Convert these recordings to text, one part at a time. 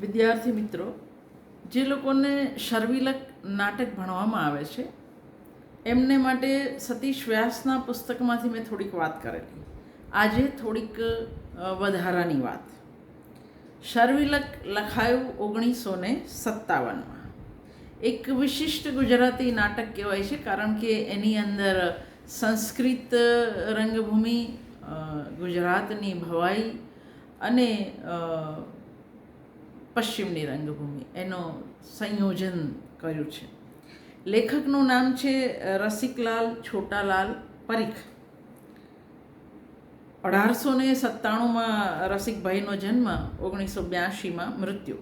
વિદ્યાર્થી મિત્રો, જે લોકોને શર્વિલક નાટક ભણવામાં આવે છે, એમને માટે સતીશ વ્યાસના પુસ્તકમાંથી મેં થોડીક વાત કરેલી. આજે થોડીક વધારાની વાત. શર્વિલક લખાયું ઓગણીસો ને સત્તાવનમાં. એક વિશિષ્ટ ગુજરાતી નાટક કહેવાય છે, કારણ કે એની અંદર સંસ્કૃત રંગભૂમિ ગુજરાતની ભવાઈ અને પશ્ચિમની રંગભૂમિ. એનો સંયોજન કર્યું છે. લેખકનું નામ છે રસિકલાલ છોટાલાલ પરીખ. અઢારસો ને સત્તાણુંમાં રસિકભાઈનો જન્મ ઓગણીસો બ્યાસીમાં મૃત્યુ.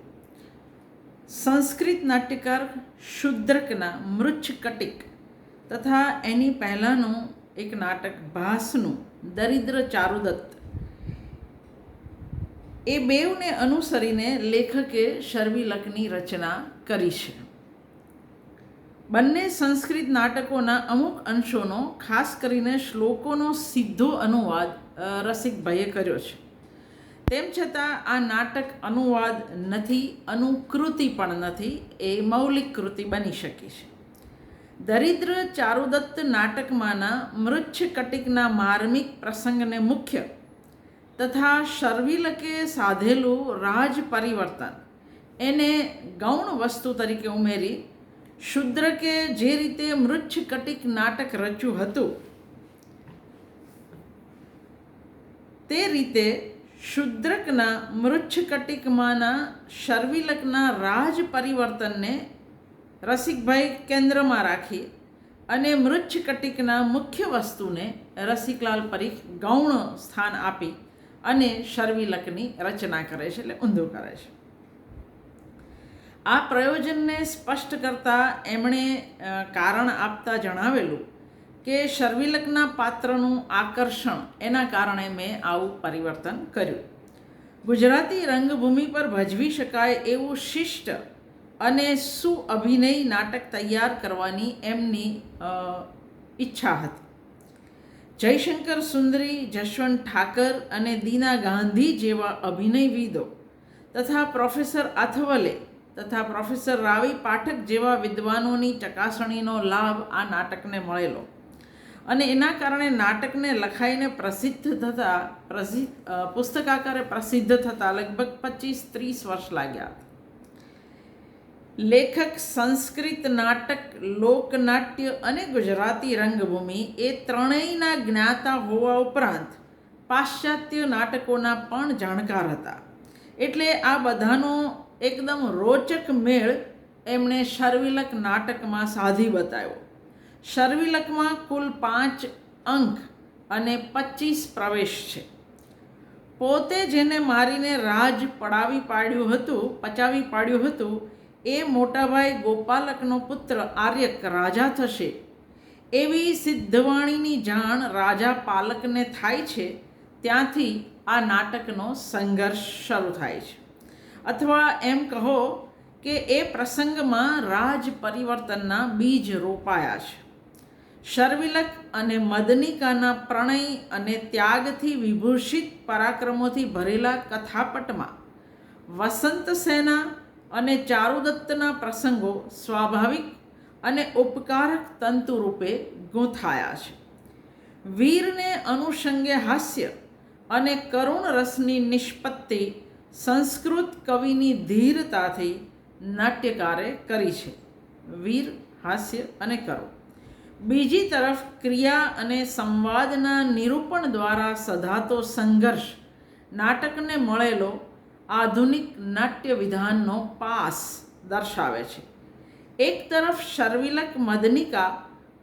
સંસ્કૃત નાટ્યકાર શુદ્રકના મૃચ્છકટિક તથા એની પહેલાંનું એક નાટક ભાસનું દરિદ્ર ચારુદત્ત એ બેવને અનુસરીને લેખકે શર્વિલકની રચના કરી છે. બંને સંસ્કૃત નાટકોના અમુક અંશોનો, ખાસ કરીને શ્લોકોનો સીધો અનુવાદ રસિકભાઈએ કર્યો છે. તેમ છતાં આ નાટક અનુવાદ નથી, અનુકૃતિ પણ નથી, એ મૌલિક કૃતિ બની શકી છે. દરિદ્ર ચારુદત્ત નાટકમાંના મૃચ્છ કટિકના માર્મિક પ્રસંગને મુખ્ય તથા શર્વિલકે સાધેલું રાજ પરિવર્તન. એને ગૌણ વસ્તુ તરીકે ઉમેરી, શુદ્રકે જે રીતે મૃચ્છકટિક નાટક રચ્યું હતું, તે રીતે શુદ્રકના મૃચ્છકટિકમાંના શર્વિલકના રાજ પરિવર્તનને રસિકભાઈ કેન્દ્રમાં રાખી અને મૃચ્છકટિકના મુખ્ય વસ્તુને રસિકલાલ પરીખ ગૌણ સ્થાન આપી. અને શર્વિલકની રચના કરે છે એટલે ઊંધું કરે છે. આ પ્રયોજનને સ્પષ્ટ કરતાં એમણે કારણ આપતા જણાવેલું કે શર્વિલકના પાત્રનું આકર્ષણ એના કારણે મેં આવું પરિવર્તન કર્યું. ગુજરાતી રંગભૂમિ પર ભજવી શકાય એવું શિષ્ટ અને સુઅભિનય નાટક તૈયાર કરવાની એમની ઈચ્છા હતી. જયશંકર સુંદરી, જશવંત ઠાકર અને દીના ગાંધી જેવા અભિનયવિદો તથા પ્રોફેસર અથવલે તથા પ્રોફેસર રાવી પાઠક જેવા વિદ્વાનોની ચકાસણીનો લાભ આ નાટકને મળેલો. અને એના કારણે નાટકને લખાઈને પ્રસિદ્ધ થતાં, પ્રસિદ્ધ પુસ્તકાકારે પ્રસિદ્ધ થતાં લગભગ પચીસ ત્રીસ વર્ષ લાગ્યા. લેખક, સંસ્કૃત નાટક, લોકનાટ્ય અને ગુજરાતી રંગભૂમિ એ ત્રણેયના જ્ઞાતા હોવા ઉપરાંત પાશ્ચાત્ય નાટકોના પણ જાણકાર હતા. એટલે આ બધાનો એકદમ રોચક મેળ એમણે શર્વિલક નાટકમાં સાધી બતાવ્યો. શર્વિલકમાં કુલ પાંચ અંક અને પચીસ પ્રવેશ છે. પોતે જેને મારીને રાજ પડાવી પાડ્યું હતું, પચાવી પાડ્યું હતું એ મોટાભાઈ ગોપાલકનો પુત્ર આર્યક રાજા થશે. એવી સિદ્ધવાણીની જાણ રાજા પાલકને થાય છે, ત્યાંથી આ નાટકનો સંઘર્ષ શરૂ થાય છે. અથવા એમ કહો કે એ પ્રસંગમાં રાજ પરિવર્તનના બીજ રોપાયા છે. શર્વિલક અને મદનિકાના પ્રણય અને ત્યાગથી વિભૂષિત પરાક્રમોથી ભરેલા કથાપટમાં વસંત સેના અને ચારુદત્તના પ્રસંગો સ્વાભાવિક અને ઉપકારક તંતુ રૂપે ગૂંથાયા છે. વીરને અનુષંગે હાસ્ય અને કરુણ રસની નિષ્પત્તિ સંસ્કૃત કવિની ધીરતાથી નાટ્યકારે કરી છે. વીર, હાસ્ય અને કરુણ. બીજી તરફ ક્રિયા અને સંવાદના નિરૂપણ દ્વારા સધાતો સંઘર્ષ, નાટકને મળેલો આધુનિક નાટ્ય વિધાનનો પાસ દર્શાવે છે. એક તરફ શર્વિલક મદનિકા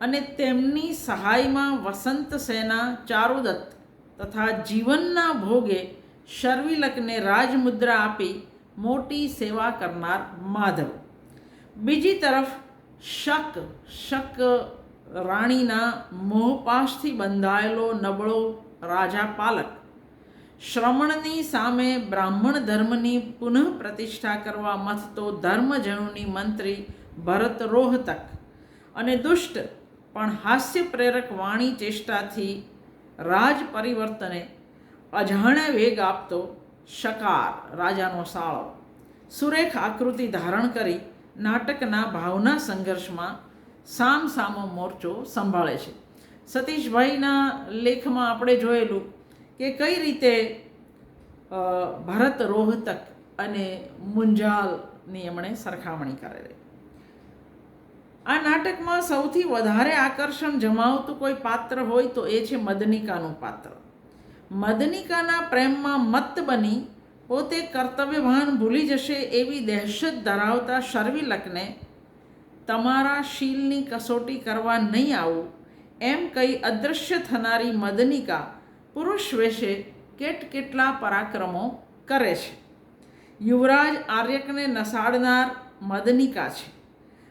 અને તેમની સહાયમાં વસંત સેના ચારુદત્ત તથા જીવનના ભોગે શર્વિલકને રાજમુદ્રા આપી મોટી સેવા કરનાર માધવ. બીજી તરફ શક શક રાણીના મોહપાશથી બંધાયેલો નબળો રાજા પાલક શ્રમણની સામે બ્રાહ્મણ ધર્મની પુનઃ પ્રતિષ્ઠા કરવા મથતો ધર્મજનોની મંત્રી ભરત રોહતક અને દુષ્ટ પણ હાસ્ય પ્રેરક વાણી ચેષ્ટાથી રાજ પરિવર્તને અજાણ્યા વેગ આપતો શકાર રાજાનો સાળો. સુરેખ આકૃતિ ધારણ કરી નાટકના ભાવના સંઘર્ષમાં સામ સામો મોરચો સંભાળે છે. સતીશભાઈના લેખમાં આપણે જોયેલું કે કઈ રીતે ભરત રોહતક અને મુંજાલની એમણે સરખામણી કરેલી આ નાટકમાં સૌથી વધારે આકર્ષણ જમાવતું કોઈ પાત્ર હોય તો એ છે મદનિકાનું પાત્ર. મદનિકાના પ્રેમમાં મત બની, પોતે કર્તવ્યભાન ભૂલી જશે એવી દહેશત ધરાવતા શર્વિલકને તમારા શીલની કસોટી કરવા નહીં આવું, એમ કહી અદૃશ્ય થનારી મદનિકા પુરુષ વેશે કેટ કેટલા પરાક્રમો કરે છે? યુવરાજ આર્યકને નસાડનાર મદનિકા છે.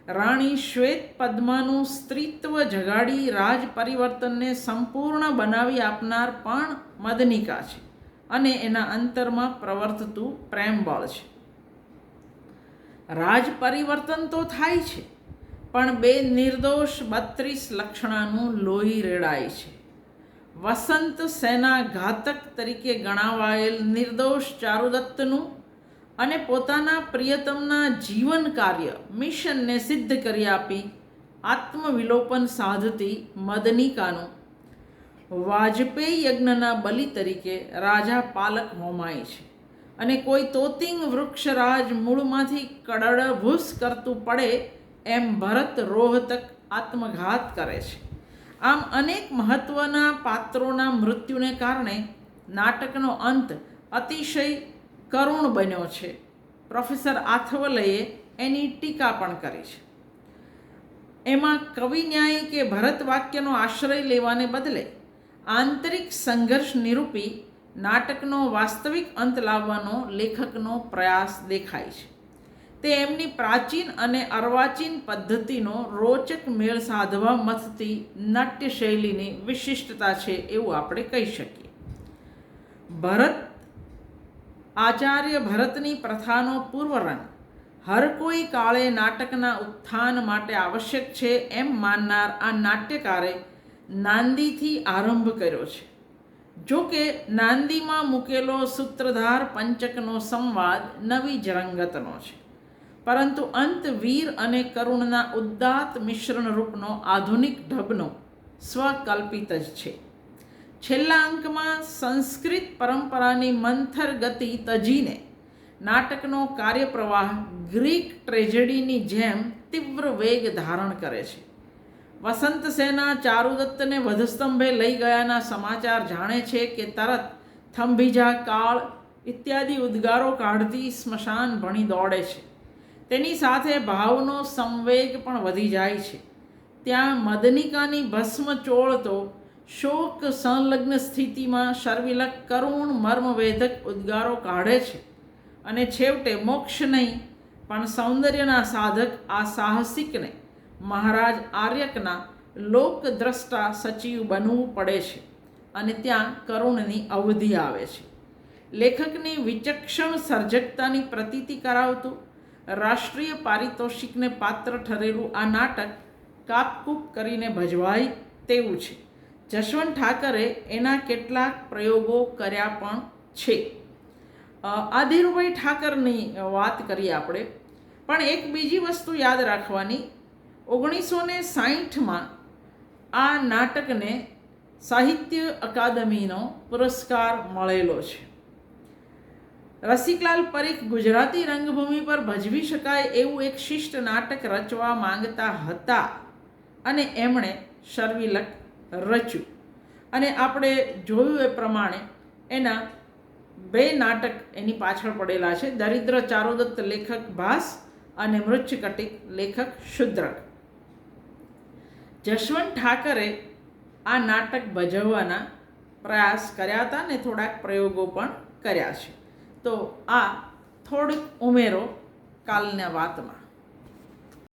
રાણી શ્વેત પદ્માનું સ્ત્રીત્વ જગાડી રાજ પરિવર્તનને સંપૂર્ણ બનાવી આપનાર પણ મદનિકા છે અને એના અંતરમાં પ્રવર્તતું પ્રેમબળ છે. રાજ પરિવર્તન તો થાય છે, પણ બે નિર્દોષ બત્રીસ લક્ષણાનું લોહી રેડાય છે. વસંત સેના ઘાતક તરીકે ગણાવાયેલ નિર્દોષ ચારુદત્તનું અને પોતાના પ્રિયતમના જીવન કાર્ય, મિશનને સિદ્ધ કરી આપી, આત્મવિલોપન સાધતી મદનિકાનું. વાજપેયી યજ્ઞના બલિ તરીકે રાજા પાલક હોમાય છે અને કોઈ તોતિંગ વૃક્ષરાજ મૂળમાંથી કડળભૂસ કરતું પડે એમ ભરત રોહતક આત્મઘાત કરે છે. આમ અનેક મહત્ત્વના પાત્રોના મૃત્યુને કારણે નાટકનો અંત અતિશય કરુણ બન્યો છે. પ્રોફેસર આથવલયે એની ટીકા પણ કરી છે. એમાં કવિ ન્યાય કે ભરત વાક્યનો આશ્રય લેવાને બદલે આંતરિક સંઘર્ષ નિરૂપી નાટકનો વાસ્તવિક અંત લાવવાનો લેખકનો પ્રયાસ દેખાય છે. તે એમની પ્રાચીન અને અર્વાચીન પદ્ધતિનો રોચક મેળ સાધવા મથતી નાટ્ય શૈલીની વિશિષ્ટતા છે એવું આપણે કહી શકીએ. ભરત, આચાર્ય ભરતની પ્રથાનો પૂર્વરંગ, હર કોઈ કાળે નાટકના ઉત્થાન માટે આવશ્યક છે એમ માનનાર આ નાટ્યકારે નાંદીથી આરંભ કર્યો છે. જો કે નાંદીમાં મૂકેલો સૂત્રધાર પંચકનો સંવાદ નવી જ રંગતનો છે. પરંતુ અંત વીર અને કરુણના ઉદ્દાત મિશ્રણ રૂપનો આધુનિક ઢબનો સ્વકલ્પિત જ છે. છેલ્લા અંકમાં સંસ્કૃત પરંપરાની મંથર ગતિ તજીને નાટકનો કાર્યપ્રવાહ ગ્રીક ટ્રેજેડીની જેમ તીવ્ર વેગ ધારણ કરે છે. વસંત સેના ચારુદત્તને વધસ્તંભે લઈ ગયાના સમાચાર જાણે છે કે તરત થંભીજા કાળ ઇત્યાદિ ઉદ્ગારો કાઢતી સ્મશાન ભણી દોડે છે. તેની સાથે ભાવનો સંવેગ પણ વધી જાય છે. ત્યાં મદનિકાની ભસ્મ ચોળતો શોક સંલગ્ન સ્થિતિમાં શર્વિલક કરુણ મર્મવેધક ઉદ્ગારો કાઢે છે. અને છેવટે મોક્ષ નહીં, પણ સૌંદર્યના સાધક આ સાહસિકને મહારાજ આર્યકના લોકદ્રષ્ટા સચિવ બનવું પડે છે અને ત્યાં કરુણની અવધિ આવે છે. લેખકની વિચક્ષણ સર્જકતાની પ્રતીતિ કરાવતું રાષ્ટ્રીય પારિતોષિકને પાત્ર ઠરેલું આ નાટક કાપકૂપ કરીને ભજવાય તેવું છે. જશવંત ઠાકરે એના કેટલાક પ્રયોગો કર્યા પણ છે. આ ધીરુભાઈ ઠાકરની વાત કરીએ આપણે. પણ એક બીજી વસ્તુ યાદ રાખવાની ઓગણીસો ને સાહીઠમાં આ નાટકને સાહિત્ય અકાદમીનો પુરસ્કાર મળેલો છે. રસિકલાલ પરીખ ગુજરાતી રંગભૂમિ પર ભજવી શકાય એવું એક શિષ્ટ નાટક રચવા માંગતા હતા. અને એમણે શર્વિલક રચ્યું. અને આપણે જોયું એ પ્રમાણે એના બે નાટક એની પાછળ પડેલા છે. દરિદ્ર ચારોદત્ત લેખક ભાસ અને મૃચ્છકટિક લેખક શુદ્રક. જશવંત ઠાકરે આ નાટક ભજવવાના પ્રયાસ કર્યા હતા ને થોડાક પ્રયોગો પણ કર્યા છે. તો આ થોડુંક ઉમેરો કાલના વાતમાં.